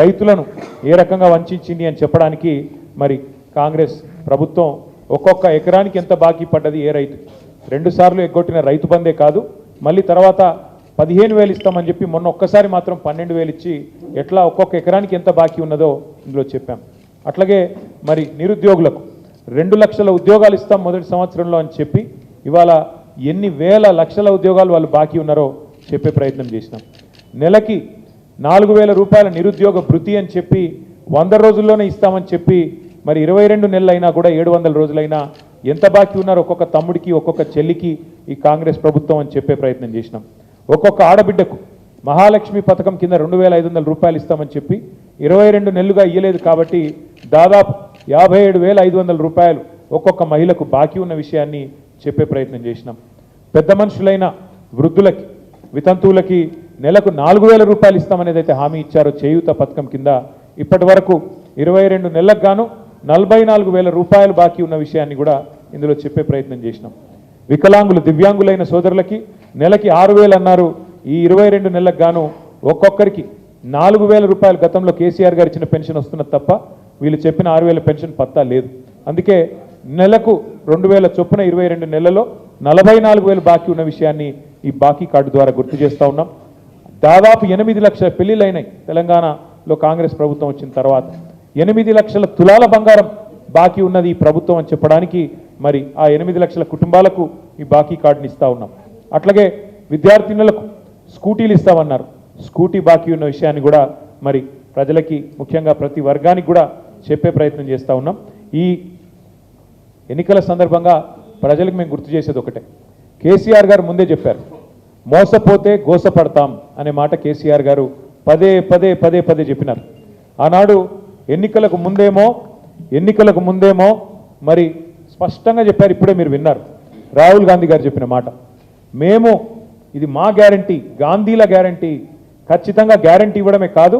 రైతులను ఏ రకంగా వంచింది అని చెప్పడానికి మరి కాంగ్రెస్ ప్రభుత్వం ఒక్కొక్క ఎకరానికి ఎంత బాకీ పడ్డది ఏ రైతు? రెండు సార్లు ఎగ్గొట్టిన రైతు బందే కాదు. మళ్ళీ తర్వాత పదిహేను వేలు ఇస్తామని చెప్పి మొన్న ఒక్కసారి మాత్రం పన్నెండు వేలు ఇచ్చి ఎట్లా ఒక్కొక్క ఎకరానికి ఎంత బాకీ ఉన్నదో ఇందులో చెప్పాం. అట్లాగే మరి నిరుద్యోగులకు రెండు లక్షల ఉద్యోగాలు ఇస్తాం మొదటి సంవత్సరంలో అని చెప్పి ఇవాళ ఎన్ని వేల లక్షల ఉద్యోగాలు వాళ్ళు బాకీ ఉన్నారో చెప్పే ప్రయత్నం చేసినాం. నెలకి నాలుగు వేల రూపాయల నిరుద్యోగ భృతి అని చెప్పి వంద రోజుల్లోనే ఇస్తామని చెప్పి మరి ఇరవై రెండు నెలలైనా కూడా ఏడు వందల రోజులైనా ఎంత బాకీ ఉన్నారో ఒక్కొక్క తమ్ముడికి ఒక్కొక్క చెల్లికి ఈ కాంగ్రెస్ ప్రభుత్వం అని చెప్పే ప్రయత్నం చేసినాం. ఒక్కొక్క ఆడబిడ్డకు మహాలక్ష్మి పథకం కింద రెండు వేల ఐదు వందల రూపాయలు ఇస్తామని చెప్పి ఇరవై రెండు నెలలుగా ఇయ్యలేదు కాబట్టి దాదాపు యాభై ఏడు వేల ఐదు వందల రూపాయలు ఒక్కొక్క మహిళకు బాకీ ఉన్న విషయాన్ని చెప్పే ప్రయత్నం చేసినాం. పెద్ద మనుషులైన వృద్ధులకి వితంతువులకి నెలకు నాలుగు వేల రూపాయలు ఇస్తామనేది అయితే హామీ ఇచ్చారో చేయూత పథకం కింద ఇప్పటి వరకు ఇరవై రెండు నెలలకు గాను నలభై నాలుగు వేల రూపాయలు బాకీ ఉన్న విషయాన్ని కూడా ఇందులో చెప్పే ప్రయత్నం చేసినాం. వికలాంగులు దివ్యాంగులైన సోదరులకి నెలకి ఆరు వేలు అన్నారు. ఈ ఇరవై రెండు నెలలకు గాను ఒక్కొక్కరికి నాలుగు వేల రూపాయలు గతంలో కేసీఆర్ గారు ఇచ్చిన పెన్షన్ వస్తున్నది తప్ప వీళ్ళు చెప్పిన ఆరు వేల పెన్షన్ పత్తా లేదు. అందుకే నెలకు రెండు వేల చొప్పున ఇరవై రెండు నెలల్లో నలభై నాలుగు వేలు బాకీ ఉన్న విషయాన్ని ఈ బాకీ కార్డు ద్వారా గుర్తు చేస్తూ ఉన్నాం. దాదాపు ఎనిమిది లక్షల పెళ్ళిళ్ళు అయినాయి తెలంగాణలో కాంగ్రెస్ ప్రభుత్వం వచ్చిన తర్వాత. ఎనిమిది లక్షల తులాల బంగారం బాకీ ఉన్నది ఈ ప్రభుత్వం అని చెప్పడానికి మరి ఆ ఎనిమిది లక్షల కుటుంబాలకు ఈ బాకీ కార్డుని ఇస్తా ఉన్నాం. అట్లాగే విద్యార్థినులకు స్కూటీలు ఇస్తామన్నారు. స్కూటీ బాకీ ఉన్న విషయాన్ని కూడా మరి ప్రజలకి ముఖ్యంగా ప్రతి వర్గానికి కూడా చెప్పే ప్రయత్నం చేస్తూ ఉన్నాం. ఈ ఎన్నికల సందర్భంగా ప్రజలకు మేము గుర్తు చేసేది ఒకటే. కేసీఆర్ గారు ముందే చెప్పారు. మోసపోతే గోసపడతాం అనే మాట కేసీఆర్ గారు పదే పదే పదే పదే చెప్పినారు. ఆనాడు ఎన్నికలకు ముందేమో ఎన్నికలకు ముందేమో మరి స్పష్టంగా చెప్పారు ఇప్పుడే మీరు విన్నారు. రాహుల్ గాంధీ గారు చెప్పిన మాట. మేము ఇది మా గ్యారంటీ గాంధీల గ్యారంటీ ఖచ్చితంగా గ్యారంటీ ఇవ్వడమే కాదు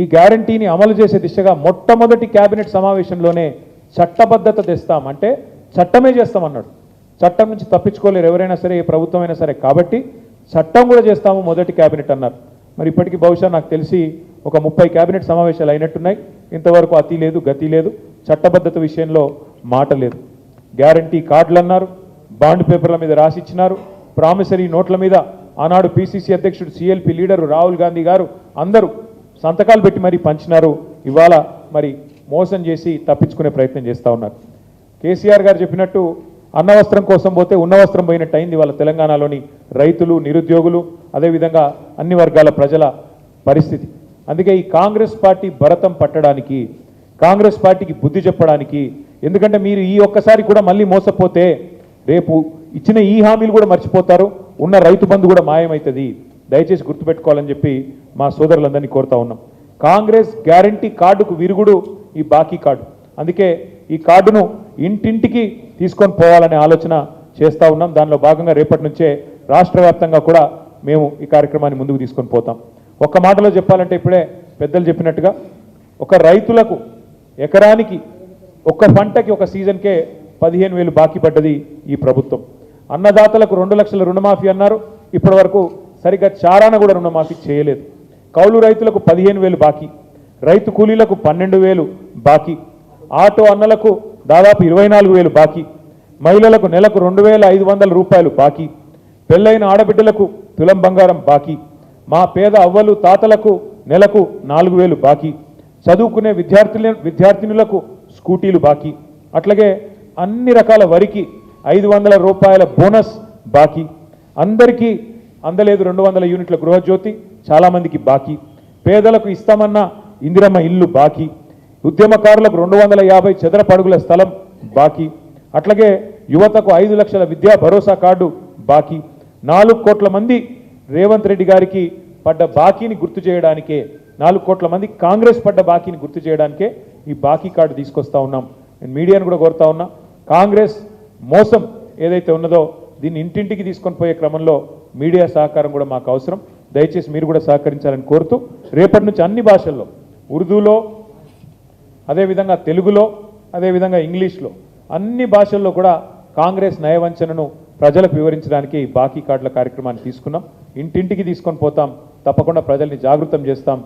ఈ గ్యారంటీని అమలు చేసే దిశగా మొట్టమొదటి కేబినెట్ సమావేశంలోనే చట్టబద్ధత తెస్తాం. అంటే చట్టమే చేస్తామన్నాడు. చట్టం నుంచి తప్పించుకోలేరు ఎవరైనా సరే ఏ ప్రభుత్వం అయినా సరే. కాబట్టి చట్టం కూడా చేస్తాము మొదటి కేబినెట్ అన్నారు. మరి ఇప్పటికీ బహుశా నాకు తెలిసి ఒక ముప్పై కేబినెట్ సమావేశాలు అయినట్టున్నాయి. ఇంతవరకు అతి లేదు గతి లేదు. చట్టబద్ధత విషయంలో మాట లేదు. గ్యారంటీ కార్డులు అన్నారు బాండ్ పేపర్ల మీద రాసిచ్చినారు ప్రామిసరీ నోట్ల మీద ఆనాడు పిసిసి అధ్యక్షుడు సిఎల్పి లీడరు రాహుల్ గాంధీ గారు అందరూ సంతకాలు పెట్టి మరీ పంచినారు. ఇవాళ మరి మోసం చేసి తప్పించుకునే ప్రయత్నం చేస్తూ ఉన్నారు. కేసీఆర్ గారు చెప్పినట్టు అన్నవస్త్రం కోసం పోతే ఉన్నవస్త్రం పోయినట్టు అయింది వాళ్ళ తెలంగాణలోని రైతులు నిరుద్యోగులు అదేవిధంగా అన్ని వర్గాల ప్రజల పరిస్థితి. అందుకే ఈ కాంగ్రెస్ పార్టీ భరతం పట్టడానికి కాంగ్రెస్ పార్టీకి బుద్ధి చెప్పడానికి ఎందుకంటే మీరు ఈ ఒక్కసారి కూడా మళ్ళీ మోసపోతే రేపు ఇచ్చిన ఈ హామీలు కూడా మర్చిపోతారు ఉన్న రైతు బంధు కూడా మాయమవుతుంది దయచేసి గుర్తుపెట్టుకోవాలని చెప్పి మా సోదరులందరినీ కోరుతా ఉన్నాం. కాంగ్రెస్ గ్యారంటీ కార్డుకు విరుగుడు ఈ బాకీ కార్డు. అందుకే ఈ కార్డును ఇంటింటికి తీసుకొని పోవాలనే ఆలోచన చేస్తూ ఉన్నాం. దానిలో భాగంగా రేపటి నుంచే రాష్ట్ర కూడా మేము ఈ కార్యక్రమాన్ని ముందుకు తీసుకొని పోతాం. ఒక్క మాటలో చెప్పాలంటే ఇప్పుడే పెద్దలు చెప్పినట్టుగా ఒక రైతులకు ఎకరానికి ఒక పంటకి ఒక సీజన్కే పదిహేను వేలు బాకీ పడ్డది ఈ ప్రభుత్వం. అన్నదాతలకు రెండు లక్షల రుణమాఫీ అన్నారు. ఇప్పటి వరకు సరిగ్గా చారాన కూడా రుణమాఫీ చేయలేదు. కౌలు రైతులకు పదిహేను వేలు బాకీ. రైతు కూలీలకు పన్నెండు వేలు బాకీ. ఆటో అన్నలకు దాదాపు ఇరవై నాలుగు వేలు బాకీ. మహిళలకు నెలకు రెండు వేల ఐదు వందల రూపాయలు బాకీ. పెళ్ళైన ఆడబిడ్డలకు తులం బంగారం బాకీ. మా పేద అవ్వలు తాతలకు నెలకు నాలుగు వేలు బాకీ. చదువుకునే విద్యార్థుల విద్యార్థినులకు స్కూటీలు బాకీ. అట్లాగే అన్ని రకాల వరికి ఐదు వందల రూపాయల బోనస్ బాకీ. అందరికీ అందలేదు రెండు వందల యూనిట్ల గృహజ్యోతి చాలామందికి బాకీ. పేదలకు ఇస్తామన్న ఇందిరమ్మ ఇల్లు బాకీ. ఉద్యమకారులకు రెండు వందల యాభై చదరపడుగుల స్థలం బాకీ. అట్లాగే యువతకు ఐదు లక్షల విద్యా భరోసా కార్డు బాకీ. నాలుగు కోట్ల మంది రేవంత్ రెడ్డి గారికి పడ్డ బాకీని గుర్తు చేయడానికే నాలుగు కోట్ల మంది కాంగ్రెస్ పడ్డ బాకీని గుర్తు చేయడానికే ఈ బాకీ కార్డు తీసుకొస్తా ఉన్నాం. నేను మీడియాను కూడా కోరుతా ఉన్నా. కాంగ్రెస్ మోసం ఏదైతే ఉన్నదో దీన్ని ఇంటింటికి తీసుకొని పోయే క్రమంలో మీడియా సహకారం కూడా మాకు అవసరం. దయచేసి మీరు కూడా సహకరించాలని కోరుతూ రేపటి నుంచి అన్ని భాషల్లో ఉర్దూలో అదేవిధంగా తెలుగులో అదేవిధంగా ఇంగ్లీష్లో అన్ని భాషల్లో కూడా కాంగ్రెస్ నయవంచనను ప్రజలకు వివరించడానికి బాకీ కార్డుల కార్యక్రమాన్ని తీసుకున్నాం. ఇంటింటికి తీసుకొని పోతాం. తప్పకుండా ప్రజల్ని జాగృతం చేస్తాం.